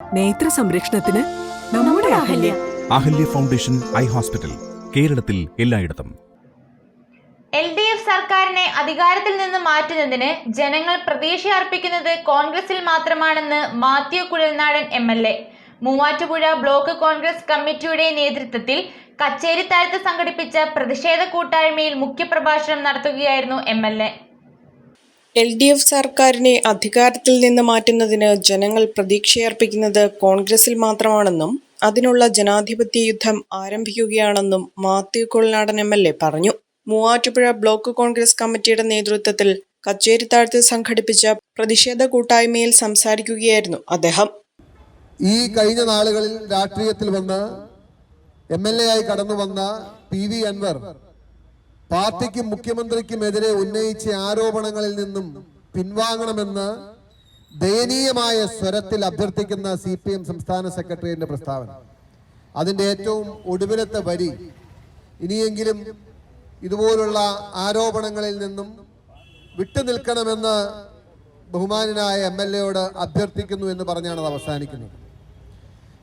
നേത്ര സംരക്ഷണത്തിന് നമ്മുടെ Ahalya. Ahalya foundation eye hospital കേരളത്തിൽ എല്ലായിടത്തും. എൽ ഡി എഫ് സർക്കാരിനെ അധികാരത്തിൽ നിന്ന് മാറ്റുന്നതിന് ജനങ്ങൾ പ്രതീക്ഷ അർപ്പിക്കുന്നത് കോൺഗ്രസിൽ മാത്രമാണെന്ന് Mathew Kuzhalnadan M L A. Muvattupuzha block Congress കമ്മിറ്റിയുടെ നേതൃത്വത്തിൽ കച്ചേരിത്താഴത്ത് സംഘടിപ്പിച്ച പ്രതിഷേധ കൂട്ടായ്മയിൽ മുഖ്യപ്രഭാഷണം നടത്തുകയായിരുന്നു M L A. L D F സർക്കാരിനെ അധികാരത്തിൽ നിന്ന് മാറ്റുന്നതിന് ജനങ്ങൾ പ്രതീക്ഷയർപ്പിക്കുന്നത് കോൺഗ്രസിൽ മാത്രമാണെന്നും അതിനുള്ള ജനാധിപത്യ യുദ്ധം ആരംഭിക്കുകയാണെന്നും Mathew Kuzhalnadan M L A പറഞ്ഞു. മൂവാറ്റുപുഴ ബ്ലോക്ക് കോൺഗ്രസ് കമ്മിറ്റിയുടെ നേതൃത്വത്തിൽ കച്ചേരിത്താഴത്ത് സംഘടിപ്പിച്ച പ്രതിഷേധ കൂട്ടായ്മയിൽ സംസാരിക്കുകയായിരുന്നു അദ്ദേഹം. ഈ കഴിഞ്ഞ നാളുകളിൽ രാഷ്ട്രീയത്തിൽ വന്ന് എം എൽ എ ആയി കടന്നു വന്ന പി വി അൻവർ പാർട്ടിക്കും മുഖ്യമന്ത്രിക്കുമെതിരെ ഉന്നയിച്ച ആരോപണങ്ങളിൽ നിന്നും പിൻവാങ്ങണമെന്ന് ദയനീയമായ സ്വരത്തിൽ അഭ്യർത്ഥിക്കുന്ന സി പി എം സംസ്ഥാന സെക്രട്ടറിയുടെ പ്രസ്താവന. അതിന്റെ ഏറ്റവും ഒടുവിലത്തെ വരി ഇനിയെങ്കിലും ഇതുപോലുള്ള ആരോപണങ്ങളിൽ നിന്നും വിട്ടുനിൽക്കണമെന്ന് ബഹുമാനായ എം എൽ എയോട് അഭ്യർത്ഥിക്കുന്നു എന്ന് പറഞ്ഞാണ് അത് അവസാനിക്കുന്നത്.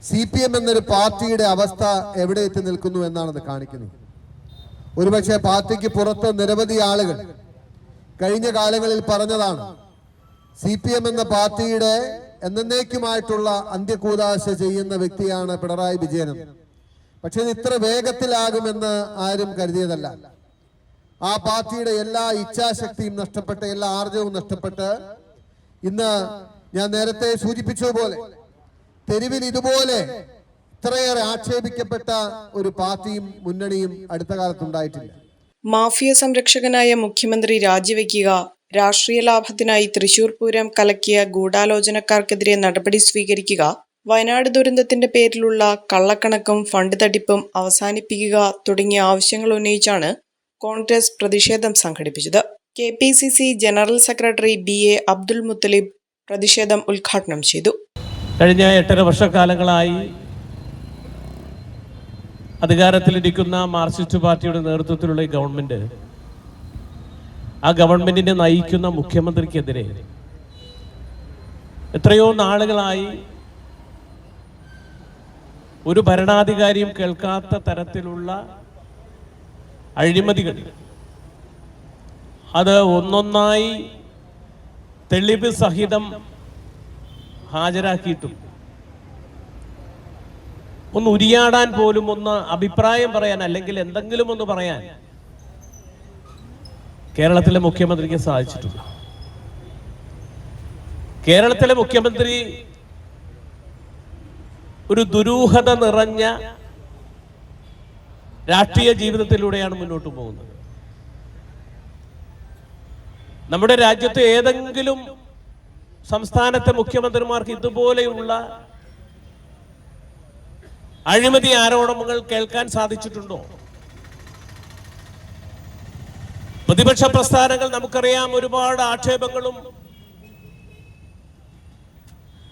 സി പി എം എന്നൊരു പാർട്ടിയുടെ അവസ്ഥ എവിടെ എത്തി നിൽക്കുന്നു എന്നാണ് അത് കാണിക്കുന്നത്. ഒരുപക്ഷെ പാർട്ടിക്ക് പുറത്ത് നിരവധി ആളുകൾ കഴിഞ്ഞ കാലങ്ങളിൽ പറഞ്ഞതാണ് സി പി എം എന്ന പാർട്ടിയുടെ എന്നേക്കുമായിട്ടുള്ള അന്ത്യകൂതാശ ചെയ്യുന്ന വ്യക്തിയാണ് പിണറായി വിജയൻ പക്ഷെ ഇത് ഇത്ര വേഗത്തിലാകുമെന്ന് ആരും കരുതിയതല്ല. ആ പാർട്ടിയുടെ എല്ലാ ഇച്ഛാശക്തിയും നഷ്ടപ്പെട്ട് എല്ലാ ആർജവും നഷ്ടപ്പെട്ട് ഇന്ന് ഞാൻ നേരത്തെ സൂചിപ്പിച്ചതുപോലെ തെരുവിൽ ഇതുപോലെ ഇത്രയേറെ ആക്ഷേപിക്കപ്പെട്ട ഒരു പാർട്ടിയും മുന്നണിയും അടുത്ത കാലത്തുണ്ടായിട്ടില്ല. മാഫിയ സംരക്ഷകനായ മുഖ്യമന്ത്രി രാജിവെക്കുക രാഷ്ട്രീയ ലാഭത്തിനായി തൃശൂർ പൂരം കലക്കിയ ഗൂഢാലോചനക്കാർക്കെതിരെ നടപടി സ്വീകരിക്കുക വയനാട് ദുരന്തത്തിന്റെ പേരിലുള്ള കള്ളക്കണക്കും ഫണ്ട് തട്ടിപ്പും അവസാനിപ്പിക്കുക തുടങ്ങിയ ആവശ്യങ്ങൾ ഉന്നയിച്ചാണ് കോൺഗ്രസ് പ്രതിഷേധം സംഘടിപ്പിച്ചത്. K P C C general secretary B A Abdul Muthalib പ്രതിഷേധം ഉദ്ഘാടനം ചെയ്തു. കഴിഞ്ഞ എട്ടര വർഷക്കാലങ്ങളായി അധികാരത്തിലിരിക്കുന്ന മാർക്സിസ്റ്റ് പാർട്ടിയുടെ നേതൃത്വത്തിലുള്ള ഈ ഗവൺമെന്റ് ആ ഗവൺമെന്റിനെ നയിക്കുന്ന മുഖ്യമന്ത്രിക്കെതിരെ എത്രയോ നാളുകളായി ഒരു ഭരണാധികാരിയും കേൾക്കാത്ത തരത്തിലുള്ള അഴിമതികൾ. അത് ഒന്നൊന്നായി തെളിവ് സഹിതം ഹാജരാക്കിയിട്ടും ഒന്ന് ഉരിയാടാൻ പോലും ഒന്ന് അഭിപ്രായം പറയാൻ അല്ലെങ്കിൽ എന്തെങ്കിലും ഒന്ന് പറയാൻ കേരളത്തിലെ മുഖ്യമന്ത്രിക്ക് സാധിച്ചിട്ടുണ്ട് കേരളത്തിലെ മുഖ്യമന്ത്രി ഒരു ദുരൂഹത നിറഞ്ഞ രാഷ്ട്രീയ ജീവിതത്തിലൂടെയാണ് മുന്നോട്ട് പോകുന്നത്. നമ്മുടെ രാജ്യത്തെ ഏതെങ്കിലും സംസ്ഥാനത്തെ മുഖ്യമന്ത്രിമാർക്ക് ഇതുപോലെയുള്ള അഴിമതി ആരോപണങ്ങൾ കേൾക്കാൻ സാധിച്ചിട്ടുണ്ടോ? പ്രതിപക്ഷ പ്രസ്ഥാനങ്ങൾ നമുക്കറിയാം ഒരുപാട് ആക്ഷേപങ്ങളും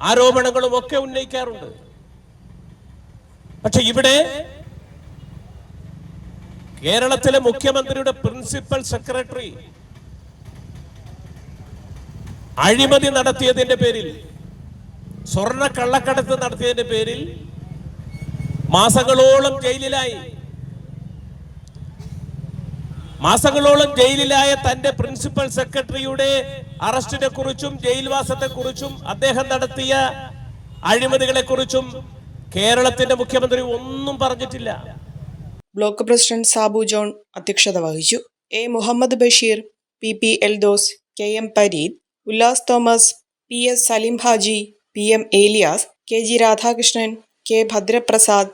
ആരോപണങ്ങളും ഒക്കെ ഉന്നയിക്കാറുണ്ട്. പക്ഷെ ഇവിടെ കേരളത്തിലെ മുഖ്യമന്ത്രിയുടെ പ്രിൻസിപ്പൽ സെക്രട്ടറി അഴിമതി നടത്തിയതിന്റെ പേരിൽ സ്വർണ കള്ളക്കടത്ത് നടത്തിയതിന്റെ പേരിൽ മാസങ്ങളോളം ജയിലിലായി. മാസങ്ങളോളം ജയിലിലായ തന്റെ പ്രിൻസിപ്പൽ സെക്രട്ടറിയുടെ അറസ്റ്റിനെ കുറിച്ചും ജയിൽവാസത്തെ കുറിച്ചും അദ്ദേഹം നടത്തിയ അഴിമതികളെ കുറിച്ചും കേരളത്തിന്റെ മുഖ്യമന്ത്രി ഒന്നും പറഞ്ഞിട്ടില്ല. ബ്ലോക്ക് പ്രസിഡന്റ് സാബു ജോൺ അധ്യക്ഷത വഹിച്ചു. A Muhammad Basheer P P Eldhose K M Pareed Ullas Thomas P S Saleem Haji P M Elias K G Radhakrishnan K Bhadraprasad